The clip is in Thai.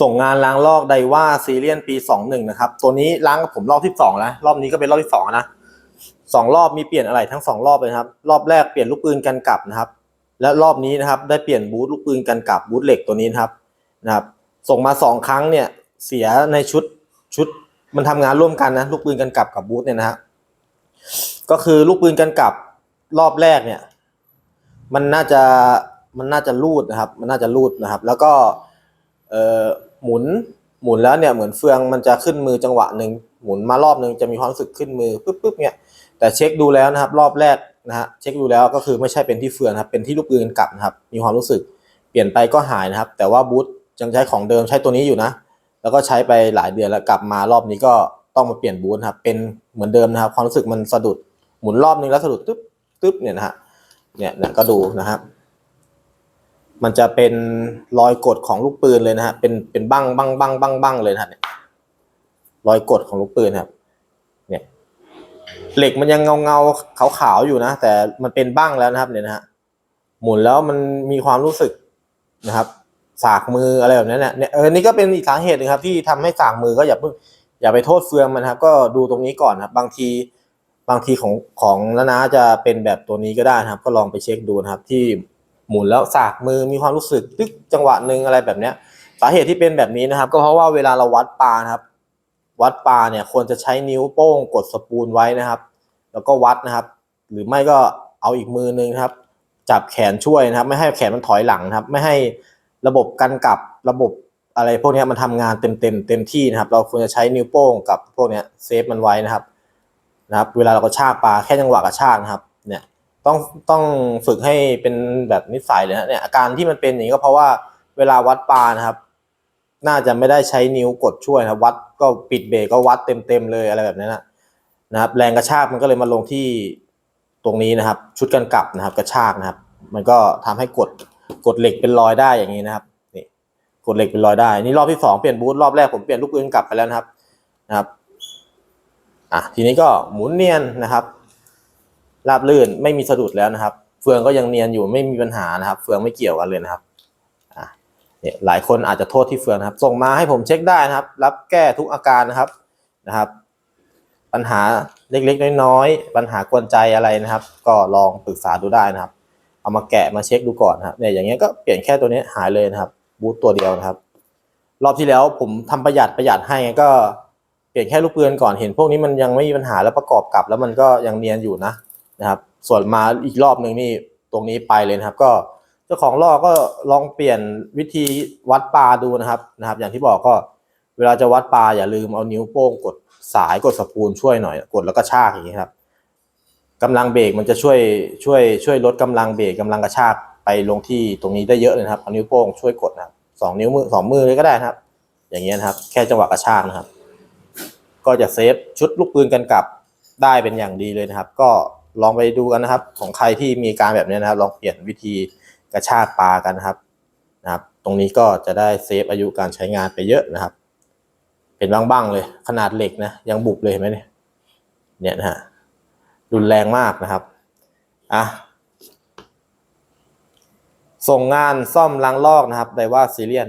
ส่งงานล้างลอกไดว่าซีเรียนปีสองหนึ่งนะครับ ตัวนี้ล้างกับผมรอบที่สองแล้วรอบนี้ก็เป็นรอบที่สองนะสองรอบมีเปลี่ยนอะไรทั้งสองรอบเลยครับ รอบแรกเปลี่ยนลูกปืนกันกลับนะครับ และรอบนี้นะครับ ได้เปลี่ยนบูทลูกปืนกันกลับบูทเหล็กตัวนี้นะครับนะครับ ส่งมาสองครั้งเนี่ยเสียในชุดชุดมันทำงานร่วมกันนะลูกปืนกันกลับกับบูทเนี่ยนะฮะก็คือลูกปืนกันกลับรอบแรกเนี่ย มันน่าจะมันน่าจะรูดนะครับ มันน่าจะรูดนะครับ แล้วก็ เอ่อหมุนหมุนแล้วเนี่ยเหมือนเฟืองมันจะขึ้นมือจังหวะหนึ่งหมุนมารอบหนึ่งจะมีความรู้สึกขึ้นมือปุ๊บปุ๊บเนี่ยแต่เช็คดูแล้วนะครับรอบแรกนะฮะเช็คดูแล้วก็คือไม่ใช่เป็นที่เฟืองครับเป็นที่ลูกปืนกลับนะครับมีความรู้สึกเปลี่ยนไปก็หายนะครับ แต่ว่าบูทยังใช้ของเดิมใช้ตัวนี้อยู่นะ แล้วก็ใช้ไปหลายเดือนแล้วกลับมารอบนี้ก็ต้องมาเปลี่ยนบูทครับเป็นเหมือนเดิมนะครับ ความรู้สึกมันสะดุดหมุนรอบนึงแล้วสะดุดตึ๊บตึ๊บเนี่ยนะฮะเนี่ยเนี่ยก็ดูนะครับ มันจะเป็นรอยกดของลูกปืนเลยนะฮะ เป็นเป็นบั้งบั้งบั้งบั้งบั้งเลยนะฮะเนี่ยรอยกดของลูกปืนครับ เนี่ย เหล็กมันยังเงาเงาขาวขาวๆอยู่นะ แต่มันเป็นบ้างแล้วนะครับ เนี่ยนะฮะ หมุนแล้วมันมีความรู้สึกนะครับ สากมืออะไรแบบนั้เนี่ยเนี่ยเออนี่ก็เป็นอีกสาเหตุหนึงครับ ที่ทำให้สากมือก็อย่าเพิ่งอย่าไปโทษเฟืองมันครับ ก็ดูตรงนี้ก่อนครับ บางทีบางทีของของนานาจะเป็นแบบตัวนี้ก็ได้นะครับ ก็ลองไปเช็คดูนะครับที่ หมุนแล้วสากมือมีความรู้สึกตึกจังหวะหนึ่งอะไรแบบเนี้ยสาเหตุที่เป็นแบบนี้นะครับ ก็เพราะว่าเวลาเราวัดปลานะครับ วัดปลาเนี่ยควรจะใช้นิ้วโป้งกดสปูลไว้นะครับ แล้วก็วัดนะครับ หรือไม่ก็เอาอีกมือนึงครับ จับแขนช่วยนะครับ ไม่ให้แขนมันถอยหลังครับ ไม่ให้ระบบกันกลับระบบอะไรพวกนี้มันทำงานเต็มเต็มเต็มที่นะครับ เราควรจะใช้นิ้วโป้งกับพวกนี้เซฟมันไว้นะครับนะครับ เวลาเรากระชากปลาแค่จังหวะกระชากนะครับ เนี่ย ต้องต้องฝึกให้เป็นแบบนิสัยเลยนะเนี่ยอาการที่มันเป็นอย่างนี้ก็เพราะว่าเวลาวัดปลานะครับ น่าจะไม่ได้ใช้นิ้วกดช่วยนะครับวัดก็ปิดเบรกก็วัดเต็มเต็มๆเลยอะไรแบบนี้นะนะครับ แรงกระชากมันก็เลยมาลงที่ตรงนี้นะครับ ชุดกันกลับนะครับ กระชากนะครับ มันก็ทำให้กดกดเหล็กเป็นรอยได้อย่างนี้นะครับนี่กดเหล็กเป็นรอยได้ นี่รอบที่สองเปลี่ยนบูทรอบแรกผมเปลี่ยนลูกปืนกลับไปแล้วนะครับนะครับอะทีนี้ก็หมุนเนียนนะครับ ราบลื่นไม่มีสะดุดแล้วนะครับ เฟืองก็ยังเนียนอยู่ไม่มีปัญหานะครับ เฟืองไม่เกี่ยวกันเลยนะครับอะเนี่ยหลายคนอาจจะโทษที่เฟืองนะครับ ส่งมาให้ผมเช็คได้นะครับ รับแก้ทุกอาการนะครับนะครับ ปัญหาเล็กๆ น้อยๆ ปัญหากวนใจอะไรนะครับ ก็ลองปรึกษาดูได้นะครับ เอามาแกะมาเช็คดูก่อนนะครับเนี่ยอย่างเงี้ยก็เปลี่ยนแค่ตัวนี้หายเลยนะครับ บูทตัวเดียวนะครับ รอบที่แล้วผมทำประหยัดประหยัดให้ไงก็เปลี่ยนแค่ลูกปืนก่อนเห็นพวกนี้มันยังไม่มีปัญหาแล้วประกอบกลับ แล้วมันก็ยังเนียนอยู่นะ นะครับ ส่วนมาอีกรอบหนึ่งนี่ตรงนี้ไปเลยนะครับ ก็เจ้าของลอกก็ลองเปลี่ยนวิธีวัดปลาดูนะครับนะครับ อย่างที่บอกก็เวลาจะวัดปลาอย่าลืมเอานิ้วโป้งกดสายกดสปูลช่วยหน่อย กดแล้วก็ชากอย่างนี้ครับกำลังเบรกมันจะช่วยช่วยช่วยลดกำลังเบรกกำลังกระชากไปลงที่ตรงนี้ได้เยอะเลยครับเอานิ้วโป้งช่วยกดนะครับสองนิ้วมือสองมือเลยก็ได้นะครับ อย่างเงี้ยนะครับ แค่จังหวะกระชากนะครับ ก็จะเซฟชุดลูกปืนกันกลับได้เป็นอย่างดีเลยนะครับ ก็ ลองไปดูกันนะครับ ของใครที่มีการแบบนี้นะครับ ลองเปลี่ยนวิธีกระชากปลากันนะครับนะครับ ตรงนี้ก็จะได้เซฟอายุการใช้งานไปเยอะนะครับ เป็นบ้างๆเลย ขนาดเหล็กนะยังบุบเลยเห็นไหมเนี่ยเนี่ยนะฮะรุนแรงมากนะครับอะส่งงานซ่อมล้างลอกนะครับไดว่าซีเรียน